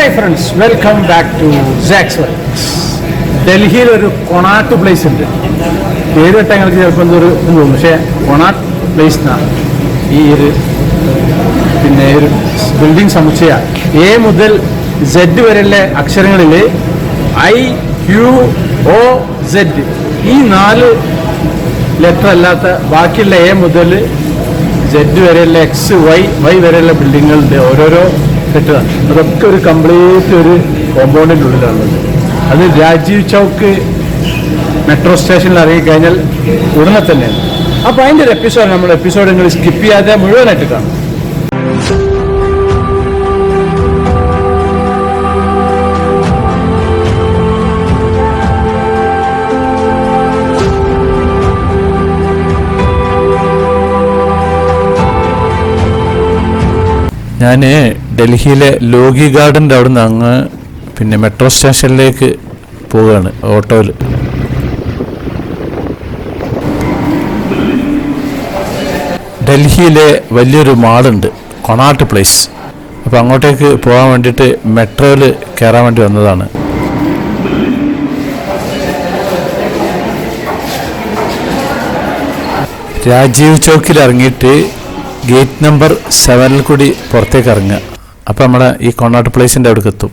Hi friends welcome back to Saks ഡൽഹിയിൽ ഒരു Connaught place ഉണ്ട്. പേര് ഞങ്ങൾക്ക് ചിലപ്പോൾ എന്തൊരു ഇത് തോന്നും. പക്ഷേ കൊണാട്ട് പ്ലേസ് എന്നാണ് ഈ ഒരു പിന്നെ ഒരു ബിൽഡിംഗ് സമുച്ചയ. എ മുതൽ സെഡ് വരെയുള്ള അക്ഷരങ്ങളിൽ ഐ ക്യു ഒ സെഡ് ഈ നാല് ലെറ്റർ അല്ലാത്ത ബാക്കിയുള്ള എ മുതൽ സെഡ് വരെയുള്ള എക്സ് വൈ വൈ വരെയുള്ള ബിൽഡിങ്ങുകളുണ്ട് ഓരോരോ കെട്ടിടം അതൊക്കെ ഒരു കംപ്ലീറ്റ് ഒരു കോമ്പൗണ്ടിന്റെ അത് രാജീവ് ചൗക്ക് മെട്രോ സ്റ്റേഷനിൽ ഇറങ്ങിക്കഴിഞ്ഞാൽ ഉടനെ തന്നെയാണ്. അപ്പോൾ അതിന്റെ ഒരു എപ്പിസോഡ് നമ്മൾ എപ്പിസോഡ് നിങ്ങൾ സ്കിപ്പ് ചെയ്യാതെ മുഴുവനായിട്ട് കാണും. ഞാൻ ഡൽഹിയിലെ ലോഗി ഗാർഡന്റെ അവിടെ നിന്ന് അങ്ങ് പിന്നെ മെട്രോ സ്റ്റേഷനിലേക്ക് പോവുകയാണ് ഓട്ടോയിൽ. ഡൽഹിയിലെ വലിയൊരു മാളുണ്ട് കൊണാട്ട് പ്ലേസ്. അപ്പോൾ അങ്ങോട്ടേക്ക് പോകാൻ വേണ്ടിയിട്ട് മെട്രോയിൽ കയറാൻ വേണ്ടി വന്നതാണ്. രാജീവ് ചൗക്കിൽ ഇറങ്ങിയിട്ട് ഗേറ്റ് നമ്പർ സെവനിൽ കൂടി പുറത്തേക്ക് ഇറങ്ങുക. അപ്പോൾ നമ്മുടെ ഈ കൊണാട്ട് പ്ലേസിന്റെ അവിടേക്ക് എത്തും.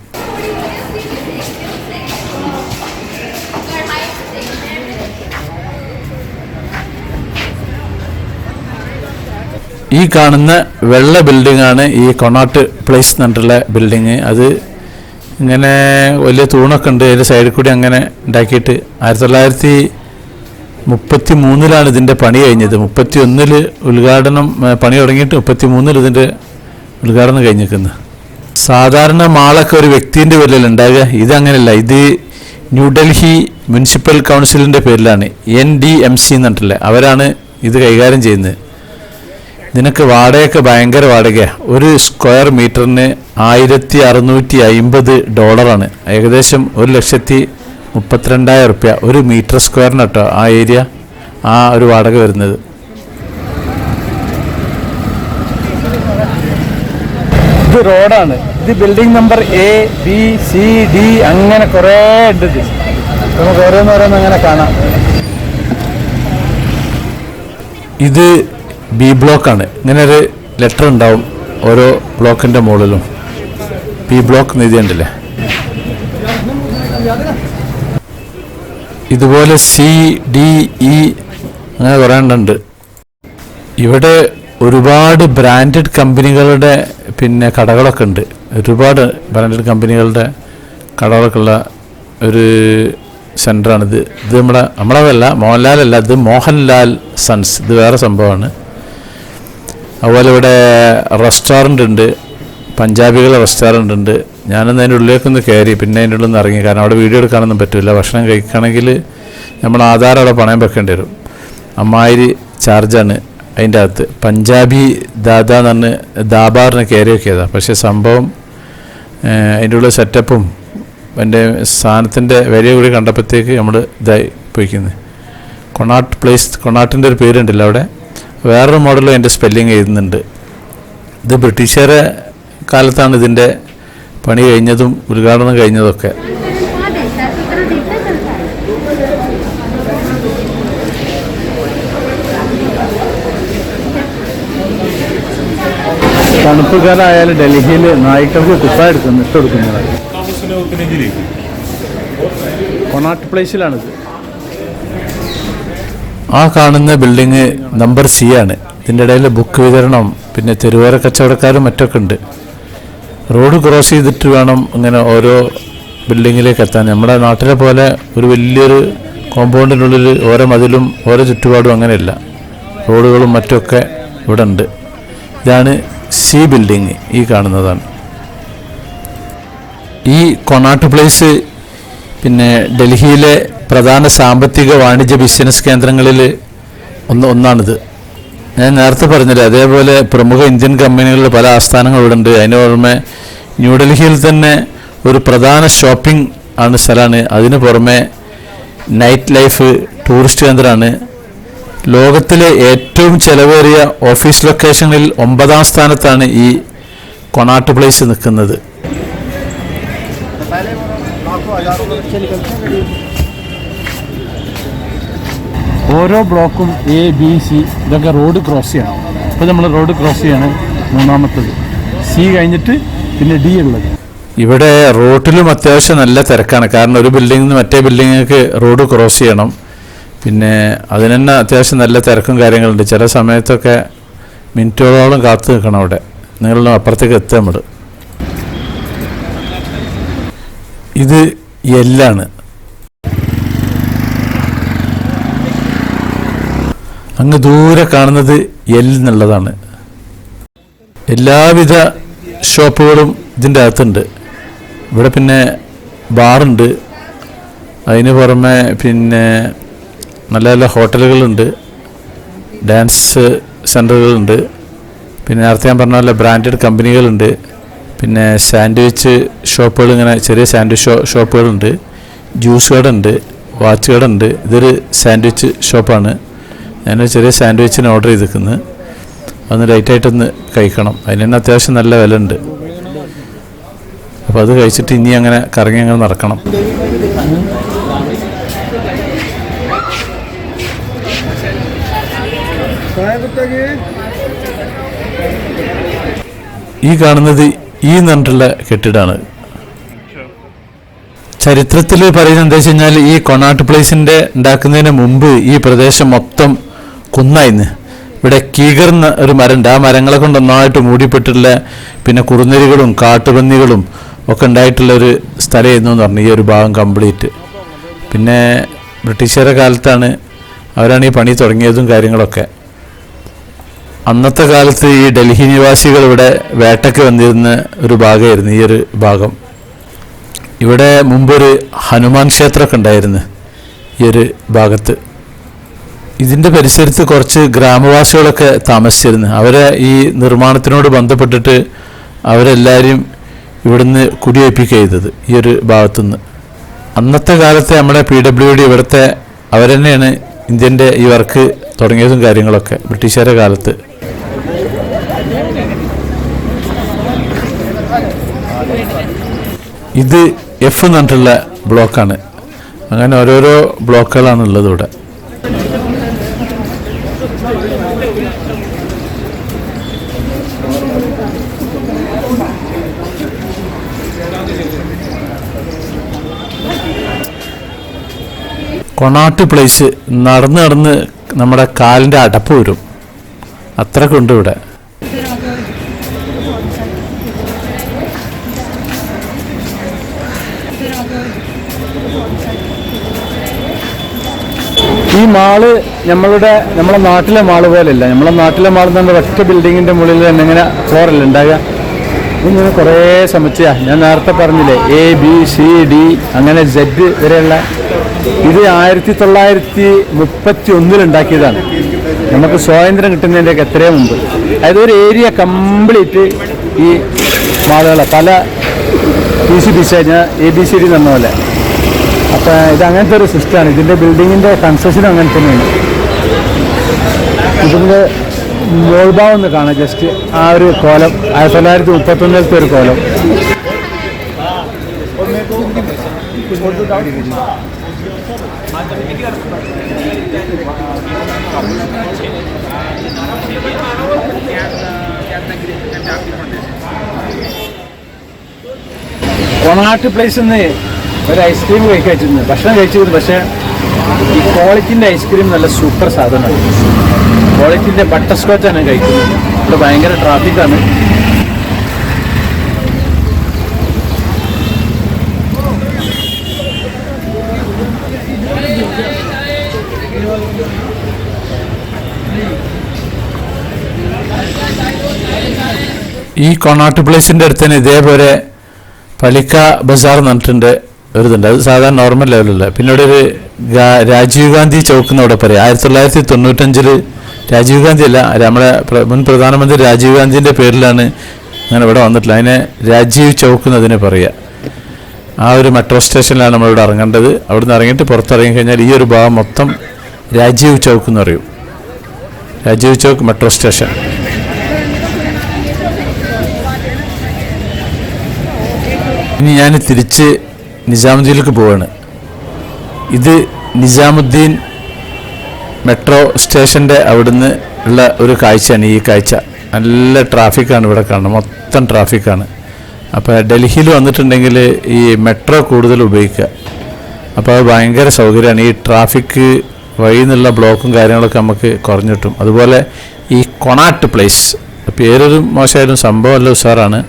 ഈ കാണുന്ന വെള്ള ബിൽഡിംഗ് ആണ് ഈ കൊണാട്ട് പ്ലേസ് എന്ന് പറഞ്ഞിട്ടുള്ള ബിൽഡിങ്. അത് ഇങ്ങനെ വലിയ തൂണൊക്കെ ഉണ്ട്. അതിന്റെ സൈഡിൽ കൂടി അങ്ങനെ ഉണ്ടാക്കിയിട്ട് ആയിരത്തി തൊള്ളായിരത്തി മുപ്പത്തി മൂന്നിലാണ് ഇതിന്റെ പണി കഴിഞ്ഞത്. മുപ്പത്തി ഒന്നിൽ ഉദ്ഘാടനം പണി തുടങ്ങിയിട്ട് മുപ്പത്തി മൂന്നിൽ ഇതിന്റെ ഉദ്ഘാടനം കഴിഞ്ഞിരിക്കുന്നത് സാധാരണ മാളൊക്കെ ഒരു വ്യക്തിന്റെ പേരിലല്ല ഉണ്ടാകുക ഇതങ്ങനെയല്ല ഇത് ന്യൂഡൽഹി മുനിസിപ്പൽ കൗൺസിലിന്റെ പേരിലാണ്. എൻ ഡി എം സി എന്നിട്ടല്ലേ അവരാണ് ഇത് കൈകാര്യം ചെയ്യുന്നത്. നിനക്ക് വാടകയൊക്കെ ഭയങ്കര വാടകയാണ് ഒരു സ്ക്വയർ മീറ്ററിന് ആയിരത്തി അറുന്നൂറ്റി അയിമ്പത് ഡോളറാണ്. ഏകദേശം ഒരു ലക്ഷത്തി മുപ്പത്തിരണ്ടായിരം റുപ്യ. ഒരു മീറ്റർ സ്ക്വയറിന് കേട്ടോ ആ ഏരിയ ആ ഒരു വാടക വരുന്നത്. ഇത് റോഡാണ്. ഇത് building number A B C D അങ്ങനെ കുറേ ഉണ്ട് ഇത്. നമുക്ക് ഓരോന്നോരോന്ന് അങ്ങനെ കാണാം. ഇത് ബി ബ്ലോക്കാണ്. ഇങ്ങനെ ഒരു ലെറ്റർ ഉണ്ടാവും ഓരോ ബ്ലോക്കിന്റെ മുകളിലും. ബി ബ്ലോക്ക് നിധി ഉണ്ടല്ലേ ഇതുപോലെ സി ഡി ഇ അങ്ങനെ കുറേ എണ്ണമുണ്ട് ഇവിടെ ഒരുപാട് ബ്രാൻഡഡ് കമ്പനികളുടെ പിന്നെ കടകളൊക്കെ ഉണ്ട്. ഒരുപാട് ബ്രാൻഡഡ് കമ്പനികളുടെ കടകളൊക്കെ ഉള്ള ഒരു സെന്ററാണിത് ഇത് നമ്മുടെ നമ്മളതല്ല മോഹൻലാലല്ല ഇത് മോഹൻലാൽ സൺസ്. ഇത് വേറെ സംഭവമാണ്. അതുപോലെ ഇവിടെ റെസ്റ്റോറന്റ് ഉണ്ട്. പഞ്ചാബികളുടെ റെസ്റ്റോറന്റ് ഉണ്ട്. ഞാനൊന്ന് അതിന്റെ ഉള്ളിലേക്കൊന്ന് കയറി പിന്നെ അതിന്റെ ഉള്ളിൽ നിന്ന് ഇറങ്ങി. കാരണം അവിടെ വീഡിയോ എടുക്കാനൊന്നും പറ്റില്ല ഭക്ഷണം കഴിക്കണമെങ്കിൽ നമ്മൾ ആധാർ അവിടെ പണയം വെക്കേണ്ടി വരും. അമ്മായിരി ചാർജാണ് അതിന്റെ അകത്ത്. പഞ്ചാബി ദാദ എന്ന് പറഞ്ഞ് ദാബാറിന് കയറി പക്ഷേ സംഭവം അതിന്റെ ഉള്ളിൽ സെറ്റപ്പും എന്റെ സാധനത്തിന്റെ വില കൂടി കണ്ടപ്പോഴത്തേക്ക് നമ്മൾ ഇതായി പോയിക്കുന്നത് കൊണാട്ട് പ്ലേസ് കൊണാട്ടിന്റെ ഒരു പേരുണ്ടല്ലോ അവിടെ. വേറൊരു മോഡലും അതിന്റെ സ്പെല്ലിങ് എഴുതുന്നുണ്ട്. ഇത് ബ്രിട്ടീഷുകാരെ കാലത്താണ് ഇതിന്റെ പണി കഴിഞ്ഞതും ഉദ്ഘാടനം കഴിഞ്ഞതൊക്കെ. തണുപ്പുകാരായാലും ഡൽഹിയിൽ നായ്ക്കൾക്ക് കുപ്പ എടുക്കുന്നു ഇട്ടെടുക്കുന്നതാണ് കൊണാട്ട് പ്ലേസിലാണിത്. ആ കാണുന്ന ബിൽഡിങ് നമ്പർ സി ആണ്. ഇതിന്റെ ഇടയിൽ ബുക്ക് വിതരണം പിന്നെ തെരുവോര കച്ചവടക്കാരും മറ്റൊക്കെ ഉണ്ട്. റോഡ് ക്രോസ് ചെയ്തിട്ട് വേണം ഇങ്ങനെ ഓരോ ബിൽഡിങ്ങിലേക്ക് എത്താൻ. നമ്മുടെ നാട്ടിലെ പോലെ ഒരു വലിയൊരു കോമ്പൗണ്ടിനുള്ളിൽ ഓരോ മതിലും ഓരോ ചുറ്റുപാടും അങ്ങനെയല്ല. റോഡുകളും മറ്റൊക്കെ ഇവിടെ ഉണ്ട് ഇതാണ് സി ബിൽഡിങ് ഈ കാണുന്നതാണ്. ഈ കൊണാട്ട് പ്ലേസ് പിന്നെ ഡൽഹിയിലെ പ്രധാന സാമ്പത്തിക വാണിജ്യ ബിസിനസ് കേന്ദ്രങ്ങളിൽ ഒന്ന് ഒന്നാണിത്. ഞാൻ നേരത്തെ പറഞ്ഞില്ലേ അതേപോലെ പ്രമുഖ ഇന്ത്യൻ കമ്പനികളുടെ പല ആസ്ഥാനങ്ങളും ഇവിടെ ഉണ്ട് അതിന് പുറമെ ന്യൂഡൽഹിയിൽ തന്നെ ഒരു പ്രധാന ഷോപ്പിംഗ് ആണ് സ്ഥലമാണ്. അതിന് പുറമെ നൈറ്റ് ലൈഫ് ടൂറിസ്റ്റ് കേന്ദ്രമാണ്. ലോകത്തിലെ ഏറ്റവും ചെലവേറിയ ഓഫീസ് ലൊക്കേഷനിൽ ഒമ്പതാം സ്ഥാനത്താണ് ഈ കൊണാട്ട് പ്ലേസ് നിൽക്കുന്നത്. ഓരോ ബ്ലോക്കും എ ബി സി ഇതൊക്കെ റോഡ് ക്രോസ് ചെയ്യണം. അപ്പോൾ നമ്മൾ റോഡ് ക്രോസ് ചെയ്യാണ് മൂന്നാമത്തത്. സി കഴിഞ്ഞിട്ട് പിന്നെ ഡി ഉള്ളത്. ഇവിടെ റോട്ടിലും അത്യാവശ്യം നല്ല തിരക്കാണ്. കാരണം ഒരു ബിൽഡിംഗിൽ നിന്ന് മറ്റേ ബിൽഡിങ്ങിലേക്ക് റോഡ് ക്രോസ് ചെയ്യണം. പിന്നെ അതിന് തന്നെ അത്യാവശ്യം നല്ല തിരക്കും കാര്യങ്ങളുണ്ട്. ചില സമയത്തൊക്കെ മിനിറ്റുകളോളം കാത്തു നിൽക്കണം അവിടെ. നിങ്ങളൊന്നും അപ്പുറത്തേക്ക് എത്തുക നമ്മൾ ഇത് എല്ലാണ് അങ്ങ് ദൂരെ കാണുന്നത് എൽ എന്നുള്ളതാണ്. എല്ലാവിധ ഷോപ്പുകളും ഇതിന്റെ അകത്തുണ്ട്. ഇവിടെ പിന്നെ ബാറുണ്ട്. അതിന് പുറമെ പിന്നെ നല്ല നല്ല ഹോട്ടലുകളുണ്ട്. ഡാൻസ് സെന്ററുകളുണ്ട്. പിന്നെ നേരത്തെ ഞാൻ പറഞ്ഞ പോലെ ബ്രാൻഡഡ് കമ്പനികളുണ്ട്. പിന്നെ സാൻഡ്വിച്ച് ഷോപ്പുകൾ ഇങ്ങനെ ചെറിയ സാൻഡ്വിച്ച് ഷോ ഷോപ്പുകളുണ്ട്. ജ്യൂസ് കട ഉണ്ട് വാച്ച് കട ഉണ്ട് ഇതൊരു സാൻഡ്വിച്ച് ഷോപ്പാണ്. ഞാനൊരു ചെറിയ സാൻഡ്വിച്ചിന് ഓർഡർ ചെയ്തിരിക്കുന്നത്. അതൊന്ന് ലൈറ്റായിട്ടൊന്ന് കഴിക്കണം. അതിന് തന്നെ അത്യാവശ്യം നല്ല വില ഉണ്ട് അപ്പോൾ അത് കഴിച്ചിട്ട് ഇനി അങ്ങനെ കറങ്ങി അങ്ങനെ നടക്കണം. ഈ കാണുന്നത് ഈ പറഞ്ഞിട്ടുള്ള കെട്ടിടമാണ് ചരിത്രത്തിൽ പറയുന്നത് എന്താ വെച്ച് കഴിഞ്ഞാൽ ഈ കൊണാട്ട് പ്ലേസിന്റെ ഉണ്ടാക്കുന്നതിന് മുമ്പ് ഈ പ്രദേശം മൊത്തം കുന്നായിന്ന്. ഇവിടെ കീകർന്ന ഒരു മരമുണ്ട് ആ മരങ്ങളെ കൊണ്ട് ഒന്നായിട്ട് മൂടിപ്പെട്ടിട്ടുള്ള പിന്നെ കുറുനരികളും കാട്ടുപന്നികളും ഒക്കെ ഉണ്ടായിട്ടുള്ള ഒരു സ്ഥലമായിരുന്നു എന്ന് പറഞ്ഞു. ഈ ഒരു ഭാഗം കംപ്ലീറ്റ്. പിന്നെ ബ്രിട്ടീഷുകാരുടെ കാലത്താണ് അവരാണ് ഈ പണി തുടങ്ങിയതും കാര്യങ്ങളൊക്കെ. അന്നത്തെ കാലത്ത് ഈ ഡൽഹി നിവാസികൾ ഇവിടെ വേട്ടയ്ക്ക് വന്നിരുന്ന ഒരു ഭാഗമായിരുന്നു ഈ ഒരു ഭാഗം. ഇവിടെ മുമ്പൊരു ഹനുമാൻ ക്ഷേത്രമൊക്കെ ഉണ്ടായിരുന്നു ഈ ഒരു ഭാഗത്ത്. ഇതിന്റെ പരിസരത്ത് കുറച്ച് ഗ്രാമവാസികളൊക്കെ താമസിച്ചിരുന്നു. അവരെ ഈ നിർമ്മാണത്തിനോട് ബന്ധപ്പെട്ടിട്ട് അവരെല്ലാവരും ഇവിടുന്ന് കുടിവയ്പ്പിക്കുക ചെയ്തത് ഈ ഒരു ഭാഗത്തുനിന്ന്. അന്നത്തെ കാലത്തെ നമ്മുടെ പി ഡബ്ല്യു ഡി ഇവിടുത്തെ അവരെന്നെയാണ് ഇന്ത്യന്റെ ഈ വർക്ക് തുടങ്ങിയതും കാര്യങ്ങളൊക്കെ ബ്രിട്ടീഷുകാരുടെ കാലത്ത്. ഇത് എഫ് എന്ന് പറഞ്ഞിട്ടുള്ള ബ്ലോക്കാണ്. അങ്ങനെ ഓരോരോ ബ്ലോക്കുകളാണ് ഉള്ളത് ഇവിടെ. കൊണാട്ട് പ്ലേസ് നടന്ന് നടന്ന് നമ്മുടെ കാലിന്റെ അടപ്പ് വരും. അത്രക്കുണ്ട് ഇവിടെ. ഈ മാൾ നമ്മളുടെ നമ്മളെ നാട്ടിലെ മാൾ പോലെയല്ല. നമ്മളെ നാട്ടിലെ മാൾ നമ്മുടെ ഒറ്റ ബിൽഡിങ്ങിന്റെ മുകളിൽ തന്നെ ഇങ്ങനെ ഫ്ലോറല്ല ഉണ്ടാകുക ഇങ്ങനെ കുറേ സമുച്ചയ ഞാൻ നേരത്തെ പറഞ്ഞില്ലേ എ ബി സി ഡി അങ്ങനെ സെഡ് വരെയുള്ള ഇത് ആയിരത്തി തൊള്ളായിരത്തി മുപ്പത്തി ഒന്നിൽ ഉണ്ടാക്കിയതാണ്. നമുക്ക് സ്വാതന്ത്ര്യം കിട്ടുന്നതിന്റെയൊക്കെ എത്രയോ മുമ്പ്. അതായത് ഒരു ഏരിയ കംപ്ലീറ്റ് ഈ മാളുകളെ. പല പി സി പി ഞാൻ എ ബി സി ഡി തന്ന പോലെ. അപ്പം ഇത് അങ്ങനത്തെ ഒരു സിസ്റ്റമാണ്. ഇതിന്റെ ബിൽഡിങ്ങിന്റെ കൺസ്ട്രക്ഷനും അങ്ങനെ തന്നെയാണ്. ഇതിന്റെ മോൾഭാവം ഒന്ന് കാണാം. ജസ്റ്റ് ആ ഒരു കോലം ആയിരത്തി തൊള്ളായിരത്തി മുപ്പത്തൊന്നിലത്തെ ഒരു കോലം. കൊണാട്ട് പ്ലേസ് നിന്ന് ഒരു ഐസ്ക്രീം കഴിച്ചിരുന്നു ഭക്ഷണം കഴിച്ചിരുന്നു. പക്ഷെ ഈ ക്വാളിറ്റിന്റെ ഐസ്ക്രീം നല്ല സൂപ്പർ സാധനമാണ്. ക്വാളിറ്റിന്റെ ബട്ടർ സ്കോച്ചാണ് കഴിക്കുന്നത്. ഇവിടെ ഭയങ്കര ട്രാഫിക്കാണ് ഈ കൊണാട്ട് പ്ലേസിന്റെ അടുത്ത് തന്നെ ഇതേപോലെ പലിക്ക ബസാർ എന്ന് പറഞ്ഞിട്ടുണ്ട്. ഒരു ഇതുണ്ട് അത് സാധാരണ നോർമൽ ലെവലല്ല പിന്നീട് ഒരു രാജീവ് ഗാന്ധി ചൗക്ക് എന്ന് അവിടെ പറയാം. ആയിരത്തി തൊള്ളായിരത്തി തൊണ്ണൂറ്റഞ്ചിൽ രാജീവ് ഗാന്ധി അല്ല നമ്മുടെ മുൻ പ്രധാനമന്ത്രി രാജീവ് ഗാന്ധിന്റെ പേരിലാണ് അങ്ങനെ ഇവിടെ വന്നിട്ടില്ല അതിനെ രാജീവ് ചൗക്ക് എന്നതിനെ പറയുക ആ ഒരു മെട്രോ സ്റ്റേഷനിലാണ് നമ്മളിവിടെ ഇറങ്ങേണ്ടത്. അവിടുന്ന് ഇറങ്ങിയിട്ട് പുറത്തിറങ്ങി കഴിഞ്ഞാൽ ഈ ഒരു ഭാഗം മൊത്തം രാജീവ് ചൗക്ക് എന്ന് പറയും. രാജീവ് ചൗക്ക് മെട്രോ സ്റ്റേഷൻ ഇനി ഞാൻ തിരിച്ച് നിജാമുദ്ദീനിലേക്ക് പോവാണ്. ഇത് നിസാമുദ്ദീൻ മെട്രോ സ്റ്റേഷന്റെ അവിടുന്ന് ഉള്ള ഒരു കാഴ്ചയാണ് ഈ കാഴ്ച. നല്ല ട്രാഫിക്കാണ് ഇവിടെ കാണുന്നത്. മൊത്തം ട്രാഫിക്കാണ്. അപ്പോൾ ഡൽഹിയിൽ വന്നിട്ടുണ്ടെങ്കിൽ ഈ മെട്രോ കൂടുതൽ ഉപയോഗിക്കുക. അപ്പോൾ അത് ഭയങ്കര സൗകര്യമാണ്. ഈ ട്രാഫിക് വഴി നിന്നുള്ള ബ്ലോക്കും കാര്യങ്ങളൊക്കെ നമുക്ക് കുറഞ്ഞു കിട്ടും. അതുപോലെ ഈ കൊണാട്ട് പ്ലേസ് പേരൊരു മോശമായാലും സംഭവമല്ല ഉഷാറാണ്.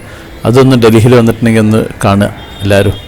അതൊന്ന് ഡൽഹിയിൽ വന്നിട്ടുണ്ടെങ്കിൽ ഒന്ന് കാണുക എല്ലാവരും.